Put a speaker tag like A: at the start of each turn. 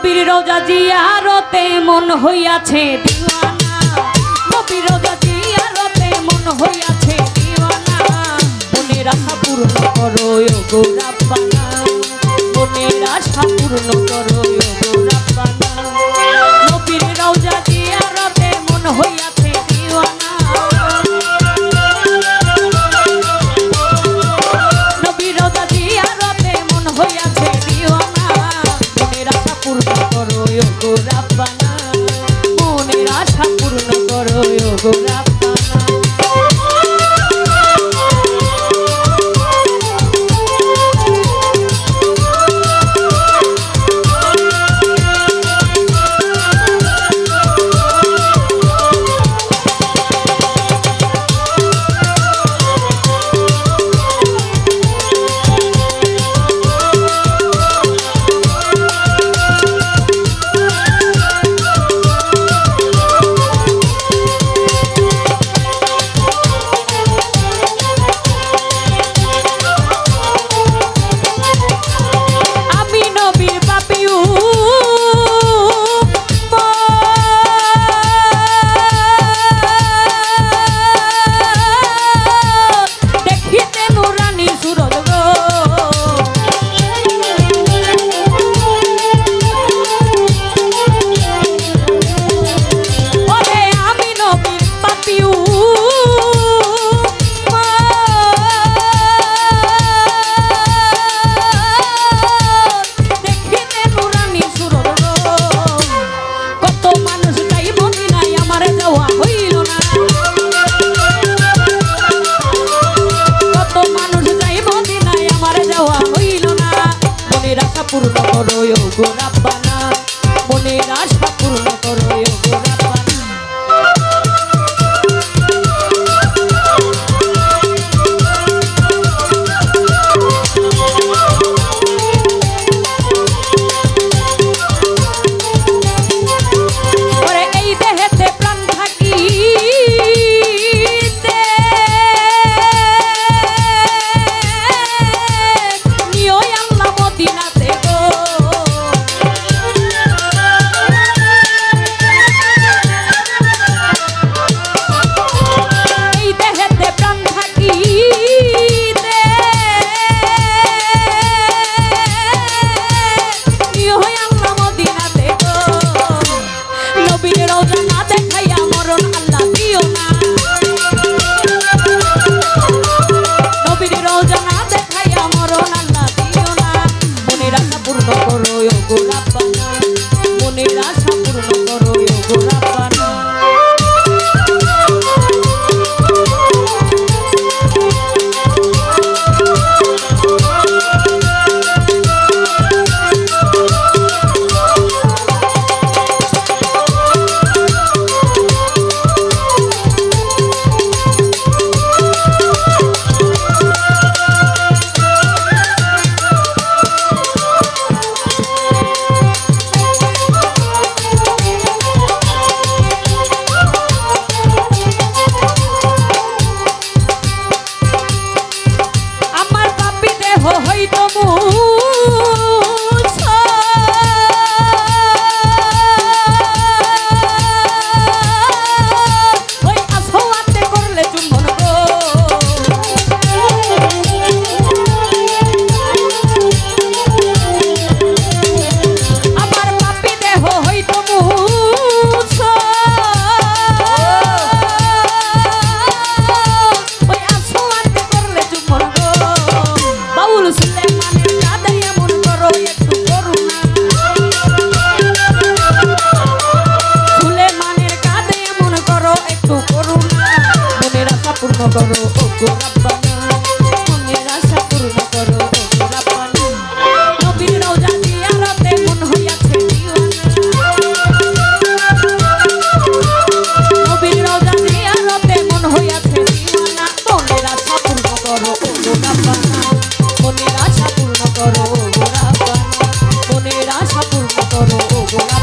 A: নবীর রোজা জিয়ারতে মন হইয়াছে মন হইয়াছে দিওয়ানা। পূর্ণ করো গো রাব্বানা করো পূর্ণ করো গো রাব্বা। পূর্ণ করো ও গোরাব্বানা মনের আশা পূর্ণ করো, ও গোরাব্বানা নবীর রোজা দিয়ারতে মন হইয়াছে দিওয়ানা। নবীর রোজা দিয়ারতে মন হইয়াছে দিওয়ানা। মনের আশা পূর্ণ করো, ও গোরাব্বানা মনের আশা পূর্ণ করো, ও গোরাব্বানা মনের আশা পূর্ণ করো, ও গোরাব্বানা